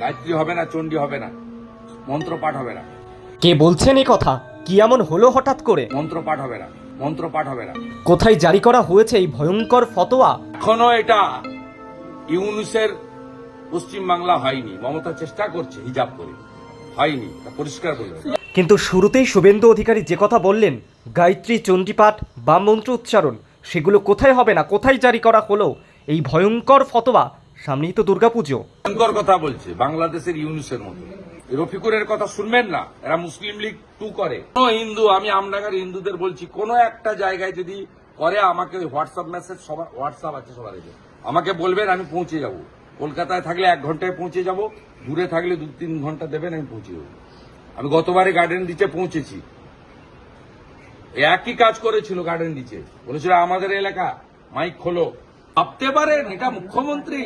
গায়ত্রী হবে না চণ্ডী হবে না মন্ত্র পাঠ হবে না। কে বলছেন এই কথা? কি এমন হলো হঠাৎ করে? মন্ত্র পাঠ হবে না মন্ত্র পাঠ হবে না। কোথায় জারি করা হয়েছে এই ভয়ঙ্কর ফতোয়া? এখনও এটা ইউনুসের পশ্চিম বাংলা হয়নি। মমতা চেষ্টা করছে হিজাব করে। হয়নি তা পরিষ্কার বলবে কিন্তু শুরুতেই শুভেন্দু অধিকারী যে কথা বললেন গায়ত্রী চণ্ডীপাঠ বা মন্ত্র উচ্চারণ সেগুলো কোথায় হবে না কোথায় জারি করা হলো এই ভয়ঙ্কর ফতোয়া? সামনেই তো দুর্গাপুজো ভয়ঙ্কর কথা বলছে, বাংলাদেশের ইউনুসের মতো। রফিকুরের কথা শুনবেন না, এরা মুসলিম লীগ টু করে। কোন হিন্দু, আমি আমডাঙ্গার হিন্দুদের বলছি, কোন একটা জায়গায় যদি করে, আমাকে হোয়াটসঅ্যাপ মেসেজ, সবার হোয়াটসঅ্যাপ আছে সবার আমাকে বলবেন, আমি পৌঁছে যাব। কলকাতায় থাকলে এক ঘন্টায় পৌঁছে যাব, দূরে থাকলে দু তিন ঘণ্টা দেবেন, আমি পৌঁছে যাব। আমি গতবারে গার্ডেন দিচ্ছে পৌঁছেছি। একই কাজ করেছিল গার্ডেন দিচ্ছে বলেছিল, আমাদের এলাকা মাইক খোলো। ভাবতে পারেন এটা মুখ্যমন্ত্রী।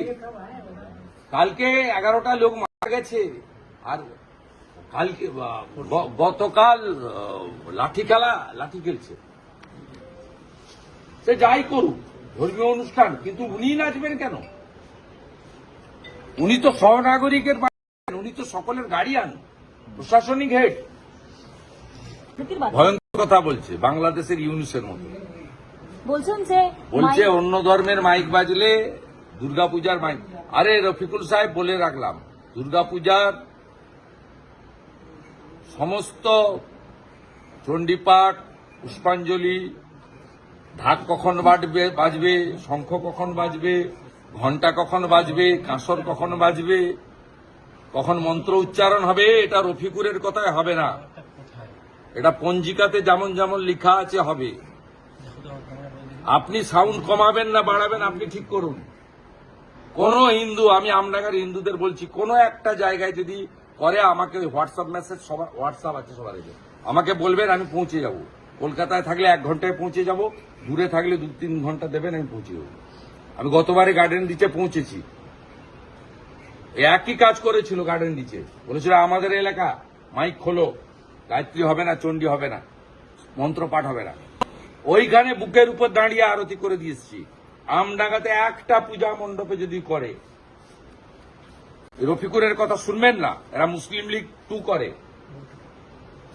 কালকে এগারোটা লোক মারা গেছে। আর কালকে গতকাল লাঠি খেলা লাঠি খেলছে। সে যাই করুক ধর্মীয় অনুষ্ঠান কিন্তু উনি নাচবেন কেন? উনি তো সহনাগরিকের উনি তো সকলের গার্ডিয়ান প্রশাসনিক হেড। ভয়ঙ্কর কথা বলছে বাংলাদেশের ইউনিসের মতো। বলছেন যে বলছে অন্য ধর্মের মাইক বাজলে দুর্গাপূজার মাইক। আরে রফিকুল সাহেব বলে রাখলাম দুর্গাপূজার সমস্ত চণ্ডীপাঠ পুষ্পাঞ্জলি ঢাক কখন বাজবে বাজবে শঙ্খ কখন বাজবে ঘণ্টা কখন বাজবে কাঁসর কখন বাজবে কখন মন্ত্র উচ্চারণ হবে এটা রফিকুরের কথায় হবে না। এটা পঞ্জিকাতে যেমন যেমন লেখা আছে হবে। আপনি সাউন্ড কমাবেন না, বাড়াবেন, আপনি ঠিক করুন। কোন হিন্দু, আমি আমডাঙ্গার হিন্দুদের বলছি, কোন একটা জায়গায় যদি করে, আমাকে হোয়াটসঅ্যাপ মেসেজ সবার হোয়াটসঅ্যাপ আছে সবার আমাকে বলবেন, আমি পৌঁছে যাব। কলকাতায় থাকলে এক ঘন্টায় পৌঁছে যাব, দূরে থাকলে দু তিন ঘণ্টা দেবেন, আমি পৌঁছে যাব। আমি গতবারে গার্ডেন দিচ্ছে পৌঁছেছি। একই কাজ করেছিল গার্ডেন দিচ্ছে বলেছিল, আমাদের এলাকা মাইক খোলো। গায়ত্রী হবে না, চণ্ডী হবে না। মন্ত্র পাঠ হবে না। ওইখানে বুকের উপর দাঁড়িয়ে আরতি করে দিয়েছি। আমডাঙ্গাতে একটা পূজা মণ্ডপে যদি করে, রফিকুরের কথা শুনবেন না, এরা মুসলিম লীগ টু করে।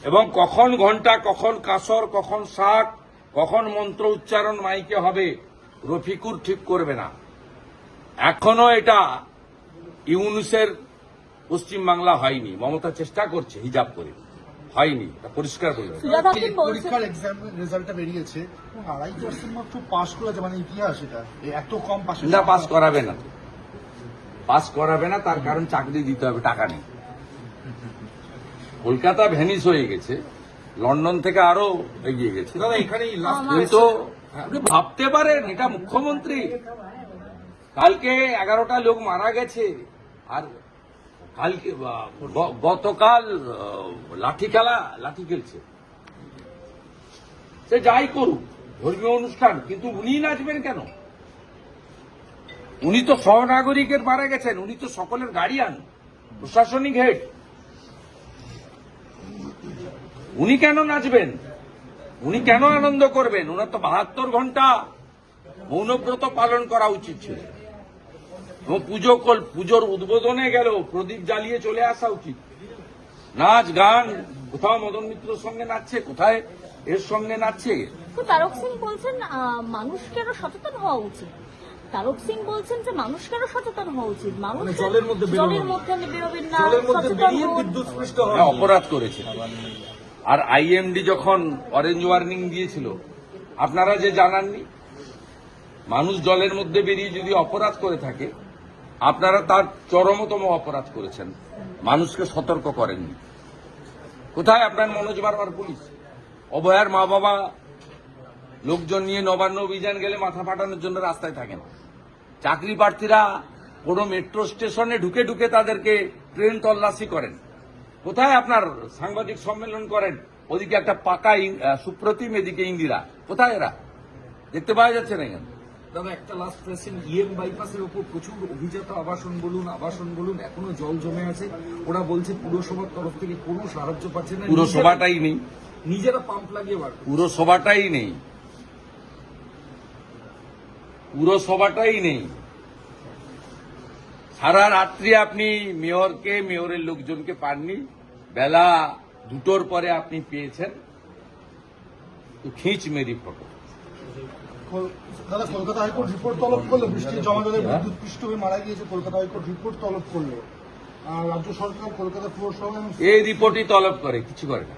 এবং কখন ঘণ্টা কখন কাসর, কখন শাক, কখন মন্ত্র উচ্চারণ মাইকে হবে, রফিকুর ঠিক করবে না। এখনও এটা ইউনুসের পশ্চিম বাংলা হয়নি। মমতা চেষ্টা করছে হিজাব করে। হয়নি পরিষ্কার বলছেন পরীক্ষার এক্সাম রেজাল্টটা বেরিয়েছে আড়াই পার্সেন্ট মাত্র পাস করেছে মানে ইতিহাস এটা। এত কম পাস না পাস করাবে না। পাস করাবে না তার কারণ চাকরি দিতে হবে টাকা নেই। কলকাতা ভ্যানিস হয়ে গেছে লন্ডন থেকে আরও এগিয়ে গেছে। দাদা এখানেই কিন্তু আপনি ভাবতে পারেন এটা মুখ্যমন্ত্রী। কালকে এগারোটা লোক মারা গেছে আর কালকে গতকাল লাঠি খেলা লাঠি খেলছে। সে যাই করুক ধর্মীয় অনুষ্ঠান কিন্তু উনি নাচবেন কেন? উনি তো সহনাগরিকের মারা গেছেন উনি তো সকলের গার্ডিয়ান প্রশাসনিক হেড উনি কেন নাচবেন? উনি কেন আনন্দ করবেন? ওনার তো বাহাত্তর ঘণ্টা মৌনব্রত পালন করা উচিত ছিল। এবং পুজো কল পুজোর উদ্বোধনে গেল প্রদীপ জ্বালিয়ে চলে আসা উচিত। নাচ গান কোথাও মদন মিত্রর সঙ্গে নাচছে কোথায় এর সঙ্গে নাচছে? তো তারক সিং বলছেন মানুষকে আরও সচেতন হওয়া উচিত? তারক সিং বলছেন যে মানুষকে আরও সচেতন হওয়া উচিত? মানুষ মানে জলের মধ্যে বেরোবেন। জলের মধ্যে বেরোবেন না জলের মধ্যে সচেতন বেরিয়ে বিদ্যুৎ হ্যাঁ, অপরাধ করেছে। আর আইএমডি যখন অরেঞ্জ ওয়ার্নিং দিয়েছিল আপনারা যে জানাননি? মানুষ জলের মধ্যে বেরিয়ে যদি অপরাধ করে থাকে আপনারা তার চরমতম অপরাধ করেছেন। মানুষকে সতর্ক করেননি। কোথায় আপনার মনোজ বারবার পুলিশ? অভয়ার মা বাবা লোকজন নিয়ে নবান্ন অভিযান গেলে মাথা ফাটানোর জন্য রাস্তায় থাকেন চাকরি প্রার্থীরা কোনো মেট্রো স্টেশনে ঢুকে ঢুকে তাদেরকে ট্রেন তল্লাশি করেন। কোথায় আপনার সাংবাদিক সম্মেলন করেন? ওদিকে একটা পাকা সুপ্রতিম এদিকে ইন্দিরা। কোথায় এরা? দেখতে পাওয়া যাচ্ছে না এখানে। দাদা একটা লাস্ট কোয়েশ্চেন ইএম বাইপাসের উপর প্রচুর অভিজাত আবাসন বলুন আবাসন বলুন এখনও জল জমে আছে। ওরা বলছে পুরসভার তরফ থেকে কোনো সাহায্য পাচ্ছে না। পুরো নিজেরা- সভাটাই নেই। নিজেরা পাম্প লাগিয়ে বার করছে। পুরো সভাটাই নেই। পুরসভাটাই নেই। সারা রাত্রি আপনি মেয়রকে মেয়রের লোকজনকে পাননি। বেলা দুটোর পরে আপনি পেয়েছেন। তো খিঁচ মেরি ফটো। দাদা কলকাতা হাইকোর্ট রিপোর্ট তলব করল বৃষ্টির জমা জলে বিদ্যুৎ পৃষ্ঠ হয়ে মারা গিয়েছে কলকাতা হাইকোর্ট রিপোর্ট তলব করল। রাজ্য সরকার কলকাতা পুরসভা এই রিপোর্টই তলব করে কিছু করে না।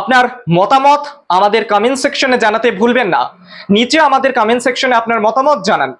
আপনার মতামত আমাদের কমেন্ট সেকশনে জানাতে ভুলবেন না। নিচে আমাদের কমেন্ট সেকশনে আপনার মতামত জানান।